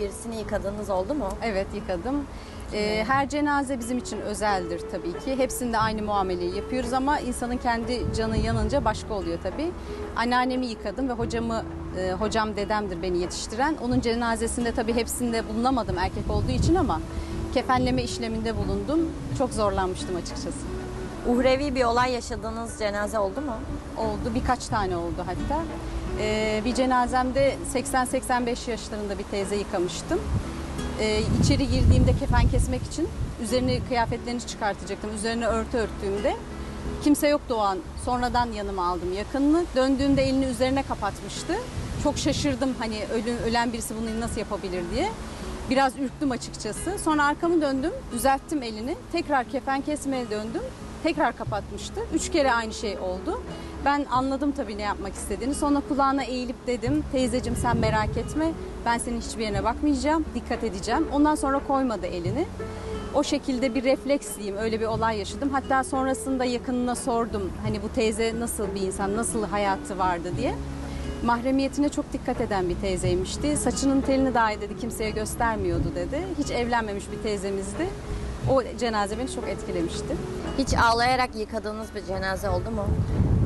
birisini yıkadığınız oldu mu? Evet yıkadım. Ee, her cenaze bizim için özeldir tabii ki. Hepsinde aynı muameleyi yapıyoruz ama insanın kendi canı yanınca başka oluyor tabii. Anneannemi yıkadım ve hocamı, e, hocam dedemdir beni yetiştiren. Onun cenazesinde tabii hepsinde bulunamadım erkek olduğu için ama kefenleme işleminde bulundum. Çok zorlanmıştım açıkçası. Uhrevi bir olay yaşadığınız cenaze oldu mu? Oldu birkaç tane oldu hatta. Ee, bir cenazemde 80-85 yaşlarında bir teyze yıkamıştım. Ee, içeri girdiğimde kefen kesmek için üzerine kıyafetlerini çıkartacaktım. Üzerine örtü örttüğümde kimse yoktu o an. Sonradan yanıma aldım yakınını. Döndüğümde elini üzerine kapatmıştı. Çok şaşırdım hani ölü, ölen birisi bunu nasıl yapabilir diye. Biraz ürktüm açıkçası. Sonra arkamı döndüm, düzelttim elini. Tekrar kefen kesmeye döndüm. Tekrar kapatmıştı. Üç kere aynı şey oldu. Ben anladım tabii ne yapmak istediğini. Sonra kulağına eğilip dedim, teyzecim sen merak etme. Ben senin hiçbir yerine bakmayacağım, dikkat edeceğim. Ondan sonra koymadı elini. O şekilde bir refleks diyeyim, öyle bir olay yaşadım. Hatta sonrasında yakınına sordum. Hani bu teyze nasıl bir insan, nasıl hayatı vardı diye. Mahremiyetine çok dikkat eden bir teyzeymişti. Saçının telini dahi dedi kimseye göstermiyordu dedi. Hiç evlenmemiş bir teyzemizdi. O cenaze beni çok etkilemişti. Hiç ağlayarak yıkadığınız bir cenaze oldu mu?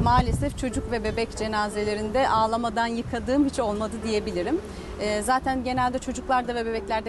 Maalesef çocuk ve bebek cenazelerinde ağlamadan yıkadığım hiç olmadı diyebilirim. Ee, zaten genelde çocuklarda ve bebeklerde